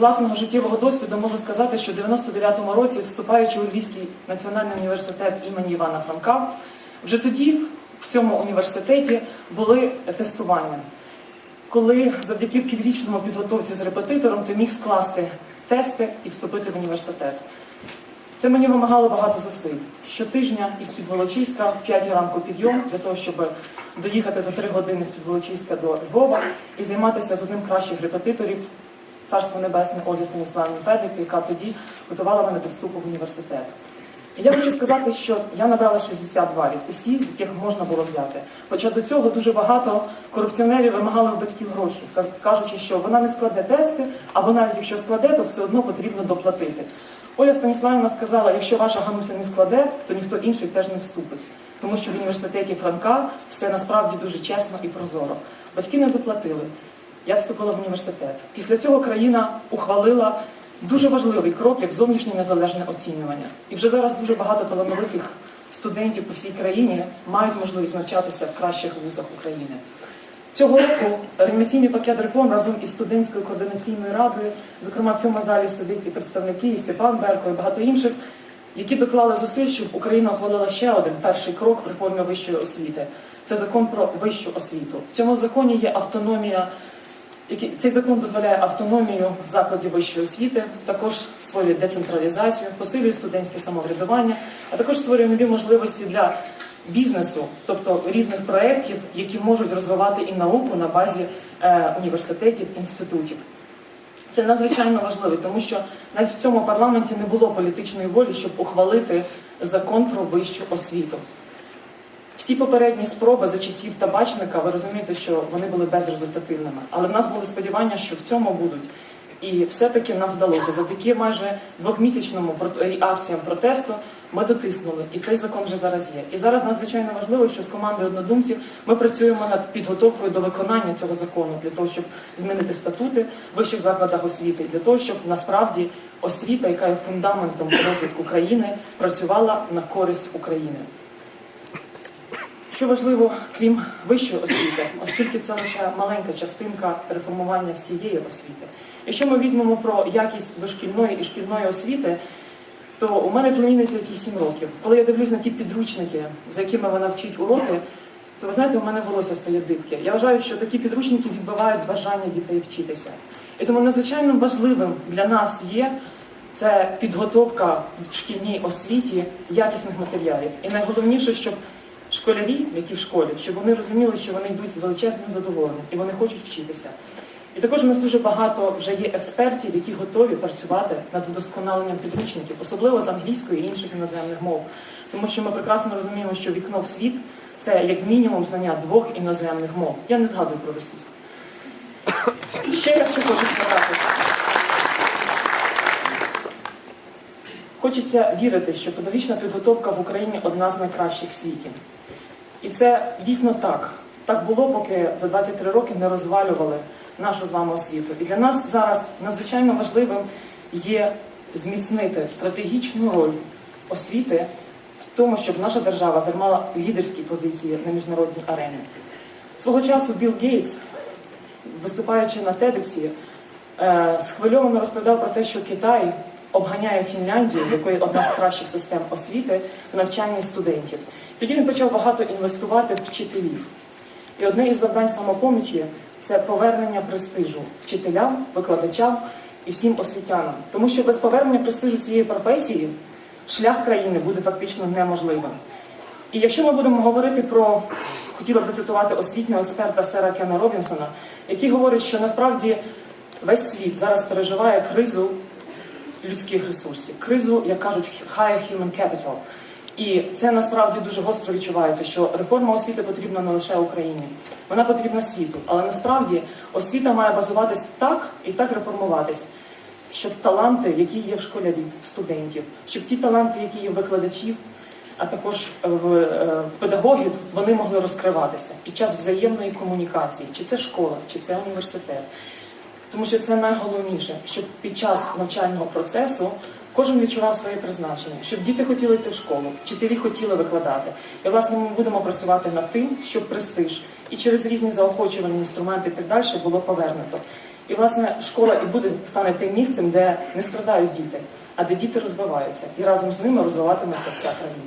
Власного життєвого досвіду можу сказати, що в 99-му році, вступаючи у Львівський національний університет імені Івана Франка, вже тоді в цьому університеті були тестування, коли завдяки піврічному підготовці з репетитором ти міг скласти тести і вступити в університет. Це мені вимагало багато зусиль. Щотижня із Підволочиська в 5 ранку підйом для того, щоб доїхати за 3 години з Підволочиська до Львова і займатися з одним кращих репетиторів Царство Небесне Ольги Станіславівни Федик, яка тоді готувала мене до вступу в університет. І я хочу сказати, що я набрала 60 балів, усі, з яких можна було взяти. Хоча до цього дуже багато корупціонерів вимагали в батьків гроші, кажучи, що вона не складе тести, або навіть якщо складе, то все одно потрібно доплатити. Оля Станіславівна сказала, якщо ваша Гануся не складе, то ніхто інший теж не вступить. Тому що в університеті Франка все насправді дуже чесно і прозоро. Батьки не заплатили. Я вступила в університет. Після цього країна ухвалила дуже важливий крок як зовнішнє незалежне оцінювання. І вже зараз дуже багато талановитих студентів по всій країні мають можливість навчатися в кращих вузах України. Цього року реанімаційний пакет реформ разом із студентською координаційною радою, зокрема в цьому залі сидить і представники, і Степан Берко, і багато інших, які доклали зусиль, щоб Україна ухвалила ще один перший крок в реформі вищої освіти. Це закон про вищу освіту. В цьому законі є автономія. Цей закон дозволяє автономію закладів вищої освіти, також створює децентралізацію, посилює студентське самоврядування, а також створює нові можливості для бізнесу, тобто різних проєктів, які можуть розвивати і науку на базі е, університетів, інститутів. Це надзвичайно важливо, тому що навіть в цьому парламенті не було політичної волі, щоб ухвалити закон про вищу освіту. Всі попередні спроби за часів табачника, ви розумієте, що вони були безрезультативними. Але в нас були сподівання, що в цьому будуть. І все-таки нам вдалося. Завдяки майже двохмісячному про- акціям протесту ми дотиснули, і цей закон вже зараз є. І зараз надзвичайно важливо, що з командою однодумців ми працюємо над підготовкою до виконання цього закону для того, щоб змінити статути в вищих закладах освіти, для того, щоб насправді освіта, яка є фундаментом розвитку країни, працювала на користь України. Що важливо, крім вищої освіти, оскільки це лише маленька частинка реформування всієї освіти. Якщо ми візьмемо про якість дошкільної і шкільної освіти, то у мене племінниця, якій 7 років. Коли я дивлюсь на ті підручники, за якими вона вчить уроки, то ви знаєте, у мене волосся стає дибке. Я вважаю, що такі підручники відбивають бажання дітей вчитися. І тому надзвичайно важливим для нас є це підготовка в шкільній освіті якісних матеріалів. І найголовніше, щоб школярі, які в школі, щоб вони розуміли, що вони йдуть з величезним задоволенням і вони хочуть вчитися. І також у нас дуже багато вже є експертів, які готові працювати над вдосконаленням підручників, особливо з англійської і інших іноземних мов. Тому що ми прекрасно розуміємо, що вікно в світ це як мінімум знання двох іноземних мов. Я не згадую про російську. І ще я ще хочу сказати. Хочеться вірити, що педагогічна підготовка в Україні одна з найкращих в світі. І це дійсно так. Так було, поки за 23 роки не розвалювали нашу з вами освіту. І для нас зараз надзвичайно важливим є зміцнити стратегічну роль освіти в тому, щоб наша держава займала лідерські позиції на міжнародній арені. Свого часу Білл Гейтс, виступаючи на TEDx, е, схвильовано розповідав про те, що Китай обганяє Фінляндію, якої одна з кращих систем освіти в навчанні студентів. Тоді він почав багато інвестувати в вчителів. І одне із завдань самопомічі це повернення престижу вчителям, викладачам і всім освітянам. Тому що без повернення престижу цієї професії шлях країни буде фактично неможливим. І якщо ми будемо говорити про, хотіла б зацитувати освітнього експерта Сера Кена Робінсона, який говорить, що насправді весь світ зараз переживає кризу людських ресурсів, кризу, як кажуть, high human capital. І це насправді дуже гостро відчувається, що реформа освіти потрібна не лише Україні, вона потрібна світу. Але насправді освіта має базуватись так і так реформуватись, щоб таланти, які є в школярів, студентів, щоб ті таланти, які є в викладачів, а також в, е, в педагогів, вони могли розкриватися під час взаємної комунікації, чи це школа, чи це університет. Тому що це найголовніше, щоб під час навчального процесу кожен відчував своє призначення, щоб діти хотіли йти в школу, вчителі хотіли викладати. І власне ми будемо працювати над тим, щоб престиж і через різні заохочувальні інструменти і так далі було повернуто. І власне школа і буде стане тим місцем, де не страдають діти, а де діти розвиваються, і разом з ними розвиватиметься вся країна.